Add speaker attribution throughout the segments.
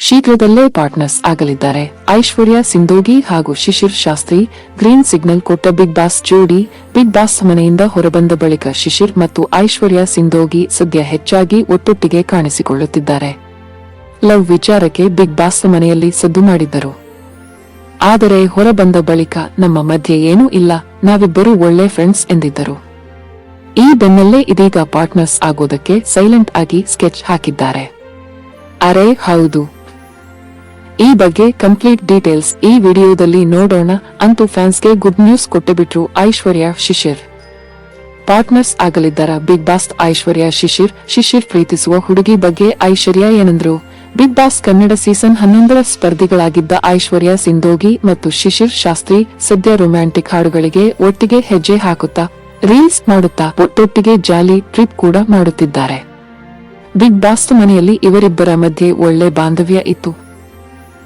Speaker 1: ಶೀಘ್ರದಲ್ಲೇ ಪಾರ್ಟ್ನರ್ಸ್ ಆಗಲಿದ್ದಾರೆ. ಐಶ್ವರ್ಯ ಸಿಂಧೋಗಿ ಹಾಗೂ Shishir Shastri, green signal ಕೊಟ್ಟ ಬಿಗ್ ಬಾಸ್ ಜೋಡಿ ಬಿಗ್ ಬಾಸ್ ಮನೆಯಿಂದ ಹೊರಬಂದ ಬಳಿಕ ಶಿಶಿರ್ ಮತ್ತು ಐಶ್ವರ್ಯ ಸಿಂಧೋಗಿ ಸದ್ಯ ಹೆಚ್ಚಾಗಿ ಒಟ್ಟೊಟ್ಟಿಗೆ ಕಾಣಿಸಿಕೊಳ್ಳುತ್ತಿದ್ದಾರೆ. ಲವ್ ವಿಚಾರಕ್ಕೆ ಬಿಗ್ ಬಾಸ್ ಮನೆಯಲ್ಲಿ ಸದ್ದು ಮಾಡಿದ್ದರು. ಆದರೆ ಹೊರಬಂದ ಬಳಿಕ ನಮ್ಮ ಮಧ್ಯೆ ಏನೂ ಇಲ್ಲ, ನಾವಿಬ್ಬರೂ ಒಳ್ಳೆ ಫ್ರೆಂಡ್ಸ್ ಎಂದಿದ್ದರು. ಈ ಬೆನ್ನಲ್ಲೇ ಇದೀಗ ಪಾರ್ಟ್ನರ್ಸ್ ಆಗೋದಕ್ಕೆ ಸೈಲೆಂಟ್ ಆಗಿ ಸ್ಕೆಚ್ ಹಾಕಿದ್ದಾರೆ. ಅರೆ, ಹೌದು. ಈ ಬಗ್ಗೆ ಕಂಪ್ಲೀಟ್ ಡೀಟೇಲ್ಸ್ ಈ ವಿಡಿಯೋದಲ್ಲಿ ನೋಡೋಣ. ಅಂತೂ ಫ್ಯಾನ್ಸ್ಗೆ ಗುಡ್ ನ್ಯೂಸ್ ಕೊಟ್ಟುಬಿಟ್ರು ಐಶ್ವರ್ಯ ಶಿಶಿರ್. ಪಾರ್ಟ್ನರ್ಸ್ ಆಗಲಿದ್ದಾರ ಬಿಗ್ ಬಾಸ್ ಐಶ್ವರ್ಯ ಶಿಶಿರ್? ಶಿಶಿರ್ ಪ್ರೀತಿಸುವ ಹುಡುಗಿ ಬಗ್ಗೆ ಐಶ್ವರ್ಯ ಏನಂದ್ರು? ಬಿಗ್ ಬಾಸ್ ಕನ್ನಡ ಸೀಸನ್ ಹನ್ನೊಂದರ ಸ್ಪರ್ಧಿಗಳಾಗಿದ್ದ ಐಶ್ವರ್ಯ ಸಿಂಧೋಗಿ ಮತ್ತು ಶಿಶಿರ್ ಶಾಸ್ತ್ರಿ ಸದ್ಯ ರೊಮ್ಯಾಂಟಿಕ್ ಹಾಡುಗಳಿಗೆ ಒಟ್ಟಿಗೆ ಹೆಜ್ಜೆ ಹಾಕುತ್ತಾ ರೀಲ್ಸ್ ಮಾಡುತ್ತಾ, ಒಟ್ಟೊಟ್ಟಿಗೆ ಜಾಲಿ ಟ್ರಿಪ್ ಕೂಡ ಮಾಡುತ್ತಿದ್ದಾರೆ. ಬಿಗ್ ಬಾಸ್ ಮನೆಯಲ್ಲಿ ಇವರಿಬ್ಬರ ಮಧ್ಯೆ ಒಳ್ಳೆ ಬಾಂಧವ್ಯ ಇತ್ತು.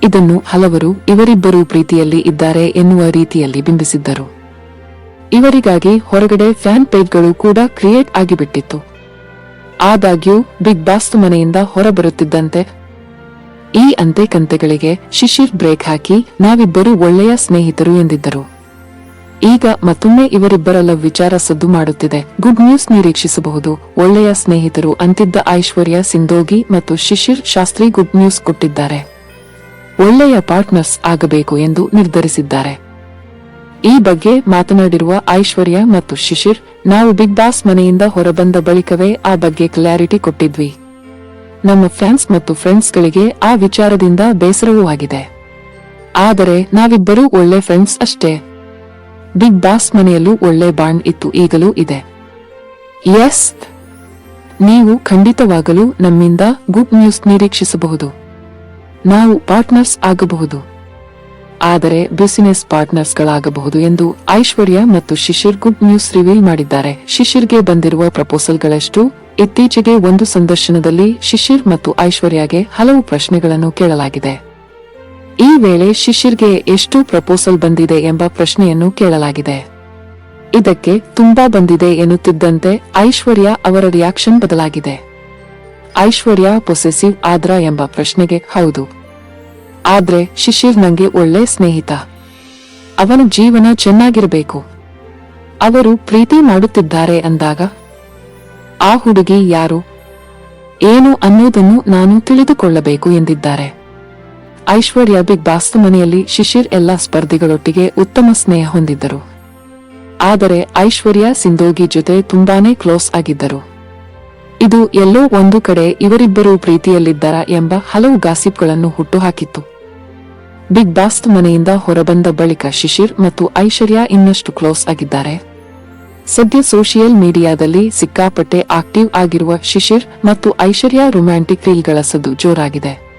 Speaker 1: ಇದನ್ನು ಹಲವರು ಇವರಿಬ್ಬರು ಪ್ರೀತಿಯಲ್ಲಿ ಇದ್ದಾರೆ ಎನ್ನುವ ರೀತಿಯಲ್ಲಿ ಬಿಂಬಿಸಿದ್ದರು. ಇವರಿಗಾಗಿ ಹೊರಗಡೆ ಫ್ಯಾನ್ ಪೇಜ್ಗಳು ಕೂಡ ಕ್ರಿಯೇಟ್ ಆಗಿಬಿಟ್ಟಿತ್ತು. ಆದಾಗ್ಯೂ ಬಿಗ್ ಬಾಸ್ ಮನೆಯಿಂದ ಹೊರಬರುತ್ತಿದ್ದಂತೆ ಈ ಅಂತೆ ಕಂತೆಗಳಿಗೆ ಶಿಶಿರ್ ಬ್ರೇಕ್ ಹಾಕಿ ನಾವಿಬ್ಬರು ಒಳ್ಳೆಯ ಸ್ನೇಹಿತರು ಎಂದಿದ್ದರು. ಈಗ ಮತ್ತೊಮ್ಮೆ ಇವರಿಬ್ಬರ ಲವ್ ವಿಚಾರ ಸದ್ದು ಮಾಡುತ್ತಿದೆ. ಗುಡ್ ನ್ಯೂಸ್ ನಿರೀಕ್ಷಿಸಬಹುದು. ಒಳ್ಳೆಯ ಸ್ನೇಹಿತರು ಅಂತಿದ್ದ ಐಶ್ವರ್ಯ ಸಿಂಧೋಗಿ ಮತ್ತು ಶಿಶಿರ್ ಶಾಸ್ತ್ರಿ ಗುಡ್ ನ್ಯೂಸ್ ಕೊಟ್ಟಿದ್ದಾರೆ. ಒಳ್ಳೆಯ ಪಾರ್ಟ್ನರ್ಸ್ ಆಗಬೇಕು ಎಂದು ನಿರ್ಧರಿಸಿದ್ದಾರೆ. ಈ ಬಗ್ಗೆ ಮಾತನಾಡಿರುವ ಐಶ್ವರ್ಯ ಮತ್ತು ಶಿಶಿರ್, ನಾವು ಬಿಗ್ ಬಾಸ್ ಮನೆಯಿಂದ ಹೊರಬಂದ ಬಳಿಕವೇ ಆ ಬಗ್ಗೆ ಕ್ಲಾರಿಟಿ ಕೊಟ್ಟಿದ್ವಿ. ನಮ್ಮ ಫ್ಯಾನ್ಸ್ ಮತ್ತು ಫ್ರೆಂಡ್ಸ್ಗಳಿಗೆ ಆ ವಿಚಾರದಿಂದ ಬೇಸರವೂ ಆಗಿದೆ. ಆದರೆ ನಾವಿಬ್ಬರೂ ಒಳ್ಳೆ ಫ್ರೆಂಡ್ಸ್ ಅಷ್ಟೇ. ಬಿಗ್ ಬಾಸ್ ಮನೆಯಲ್ಲೂ ಒಳ್ಳೆ ಬಾಂಡ್ ಇತ್ತು ಈಗಲೂ ಇದೆ. ಎಸ್, ನೀವು ಖಂಡಿತವಾಗಲೂ ನಮ್ಮಿಂದ ಗುಡ್ ನ್ಯೂಸ್ ನಿರೀಕ್ಷಿಸಬಹುದು. ನಾವು ಪಾರ್ಟ್ನರ್ಸ್ ಆಗಬಹುದು. ಆದರೆ ಬಿಸಿನೆಸ್ ಪಾರ್ಟ್ನರ್ಸ್ಗಳಾಗಬಹುದು ಎಂದು ಐಶ್ವರ್ಯ ಮತ್ತು ಶಿಶಿರ್ ಗುಡ್ ನ್ಯೂಸ್ ರಿವೀಲ್ ಮಾಡಿದ್ದಾರೆ. ಶಿಶಿರ್ಗೆ ಬಂದಿರುವ ಪ್ರಪೋಸಲ್ಗಳಷ್ಟು ಇತ್ತೀಚೆಗೆ ಒಂದು ಸಂದರ್ಶನದಲ್ಲಿ ಶಿಶಿರ್ ಮತ್ತು ಐಶ್ವರ್ಯಗೆ ಹಲವು ಪ್ರಶ್ನೆಗಳನ್ನು ಕೇಳಲಾಗಿದೆ. ಈ ವೇಳೆ ಶಿಶಿರ್ಗೆ ಎಷ್ಟು ಪ್ರಪೋಸಲ್ ಬಂದಿದೆ ಎಂಬ ಪ್ರಶ್ನೆಯನ್ನು ಕೇಳಲಾಗಿದೆ. ಇದಕ್ಕೆ ತುಂಬಾ ಬಂದಿದೆ ಎನ್ನುತ್ತಿದ್ದಂತೆ ಐಶ್ವರ್ಯ ಅವರ ರಿಯಾಕ್ಷನ್ ಬದಲಾಗಿದೆ. ಐಶ್ವರ್ಯ, ಪೊಸೆಸಿವ್, ಆದ್ರ ಎಂಬ ಪ್ರಶ್ನೆಗೆ ಹೌದು. ಆದ್ರೆ ಶಿಶಿರ್ ನಂಗೆ ಒಳ್ಳೆ ಸ್ನೇಹಿತ. ಅವನ ಜೀವನ ಚೆನ್ನಾಗಿರಬೇಕು. ಅವರು ಪ್ರೀತಿ ಮಾಡುತ್ತಿದ್ದಾರೆ ಅಂದಾಗ, ಆ ಹುಡುಗಿ ಯಾರು? ಏನು ಅನ್ನೋದನ್ನು ನಾನು ತಿಳಿದುಕೊಳ್ಳಬೇಕು ಎಂದಿದ್ದಾರೆ. ಐಶ್ವರ್ಯ ಬಿಗ್ ಬಾಸ್ ಮನೆಯಲ್ಲಿ ಶಿಶಿರ್ ಎಲ್ಲ ಸ್ಪರ್ಧಿಗಳೊಟ್ಟಿಗೆ ಉತ್ತಮ ಸ್ನೇಹ ಹೊಂದಿದ್ದರು. ಆದರೆ ಐಶ್ವರ್ಯ ಸಿಂಧೋಗಿ ಜೊತೆ ತುಂಬಾನೇ ಕ್ಲೋಸ್ ಆಗಿದ್ದರು. ಇದು ಎಲ್ಲೋ ಒಂದು ಕಡೆ ಇವರಿಬ್ಬರೂ ಪ್ರೀತಿಯಲ್ಲಿದ್ದಾರ ಎಂಬ ಹಲವು ಗಾಸಿಪ್ಗಳನ್ನು ಹುಟ್ಟುಹಾಕಿತ್ತು. ಬಿಗ್ ಬಾಸ್ ಮನೆಯಿಂದ ಹೊರಬಂದ ಬಳಿಕ ಶಿಶಿರ್ ಮತ್ತು ಐಶ್ವರ್ಯ ಇನ್ನಷ್ಟು ಕ್ಲೋಸ್ ಆಗಿದ್ದಾರೆ. ಸದ್ಯ ಸೋಷಿಯಲ್ ಮೀಡಿಯಾದಲ್ಲಿ ಸಿಕ್ಕಾಪಟ್ಟೆ ಆಕ್ಟಿವ್ ಆಗಿರುವ ಶಿಶಿರ್ ಮತ್ತು ಐಶ್ವರ್ಯ ರೊಮ್ಯಾಂಟಿಕ್ ರೀಲ್ಗಳ ಸದ್ದು ಜೋರಾಗಿದೆ.